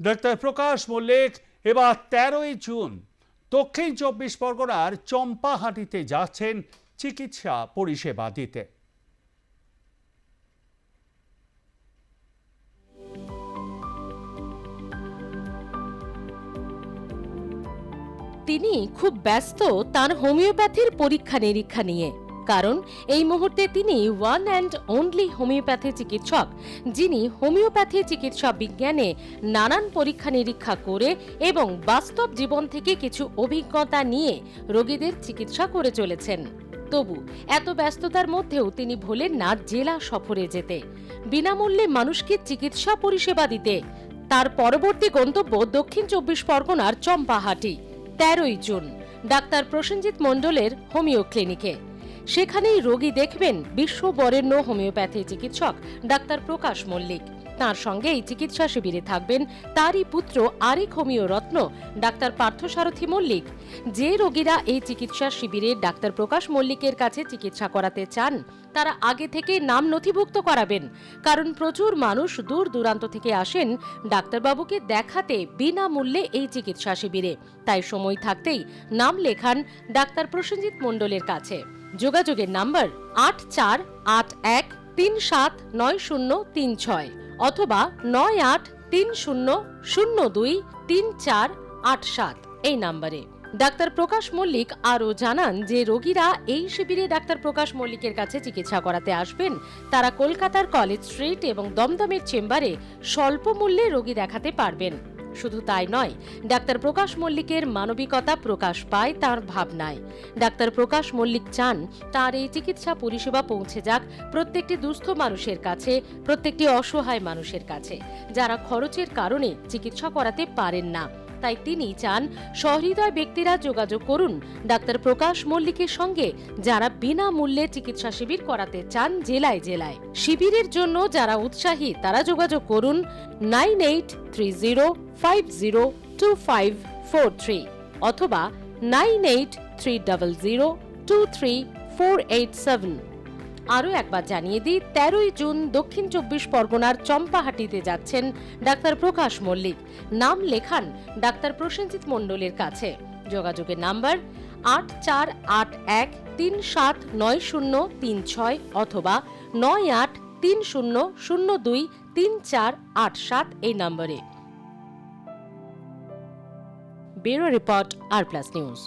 Doctor প্রকাশ মল্লিক, এবার তেরোই June, দক্ষিণ চব্বিশ পরগনার চম্পাহাটিতে যাচ্ছেন চিকিৎসা পরিষেবা দিতে। তিনি খুব ব্যস্ত, তার হোমিওপ্যাথির পরীক্ষা নিরীক্ষা নিয়ে। কারণ এই মুহূর্তে তিনি ওয়ান অ্যান্ড অনলি হোমিওপ্যাথি চিকিৎসক, যিনি হোমিওপ্যাথি চিকিৎসা বিজ্ঞানে নানান পরীক্ষা নিরীক্ষা করে এবং বাস্তব জীবন থেকে কিছু অভিজ্ঞতা নিয়ে রোগীদের চিকিৎসা করে চলেছেন। তবু এত ব্যস্ততার মধ্যেও তিনি ভোলেন না জেলা সফরে যেতে, বিনামূল্যে মানুষকে চিকিৎসা পরিষেবা দিতে, তার পরবর্তী গন্তব্য দক্ষিণ চব্বিশ পরগনার চম্পাহাটি, তেরোই জুন। ডাক্তার প্রসেনজিৎ মণ্ডলের হোমিও ক্লিনিকে। সেখানেই রোগী দেখবেন বিশ্ব বরেণ্য হোমিওপ্যাথি চিকিৎসক ডাক্তার প্রকাশ মল্লিক। তার সঙ্গে এই চিকিৎসা শিবিরে থাকবেন তারই পুত্র আরেক হোমিও রত্ন, ডাক্তার পার্থসারথী মল্লিক। যে রোগীরা এই চিকিৎসা শিবিরে ডাক্তার প্রকাশ মল্লিকের কাছে চিকিৎসা করাতে চান, তারা আগে থেকে নাম নথিভুক্ত করাবেন। কারণ প্রচুর মানুষ দূর দূরান্ত থেকে আসেন ডাক্তারবাবুকে দেখাতে বিনামূল্যে এই চিকিৎসা শিবিরে। তাই সময় থাকতেই নাম লেখান ডাক্তার প্রসেনজিৎ মণ্ডলের কাছে। যোগাযোগের নাম্বার আট চার আট এক তিন সাত নয় শূন্য তিন ছয়। অথবা নয় আট তিন শূন্য শূন্য দুই তিন চার আট সাত এই নাম্বারে। ডাক্তার প্রকাশ মল্লিক আরও জানান যে রোগীরা এই শিবিরে ডাক্তার প্রকাশ মল্লিকের কাছে চিকিৎসা করাতে আসবেন। তারা কলকাতার কলেজ স্ট্রিট এবং দমদমের চেম্বারে স্বল্প মূল্যে রোগী দেখাতে পারবেন। শুধু তাই নয়, ডাক্তার প্রকাশ মল্লিকের মানবিকতা প্রকাশ পায় তার ভাবনায়। ডাক্তার প্রকাশ মল্লিক চান তার এই চিকিৎসা পরিষেবা পৌঁছে যাক প্রত্যেকটি দুস্থ মানুষের কাছে, প্রত্যেকটি অসহায় মানুষের কাছে, যারা খরচের কারণে চিকিৎসা করাতে পারেন না। তাই তিনি চান সহৃদয় ব্যক্তিরা যোগাযোগ করুন। ডাক্তার প্রকাশ মল্লিকের সঙ্গে যারা বিনামূল্যে চিকিৎসা শিবির করাতে চান জেলায় জেলায়। শিবিরের জন্য যারা উৎসাহী তারা যোগাযোগ করুন nine eight three zero five zero two five four three অথবা nine eight three double zero two three four eight seven. আরও একবার জানিয়ে দিই, তেরোই জুন দক্ষিণ চব্বিশ পরগনার চম্পাহাটিতে যাচ্ছেন ডাক্তার প্রকাশ মল্লিক। নাম লেখান ডাক্তার প্রসেনজিৎ মণ্ডলের কাছে। যোগাযোগের নাম্বার আট চার আট এক তিন সাত নয় শূন্য তিন ছয় অথবা নয় আট তিন শূন্য শূন্য দুই তিন চার আট সাত এই নম্বরে। Bureau report R plus news.